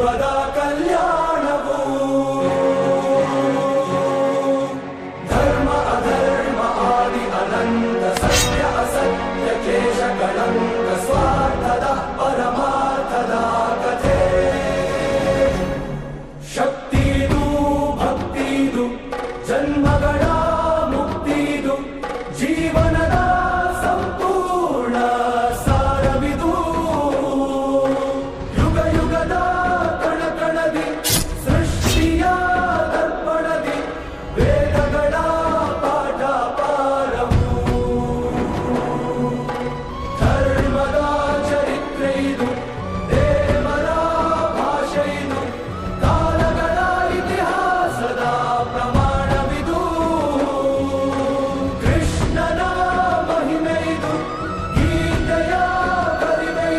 విశ్వదా కళ్యాణము. ధర్మ అధర్మ ఆది అనంత సత్య అసత్య కేశ కళంక స్వార్థద పరమార్థద కథే. శక్తిదు భక్తిదు జన్మ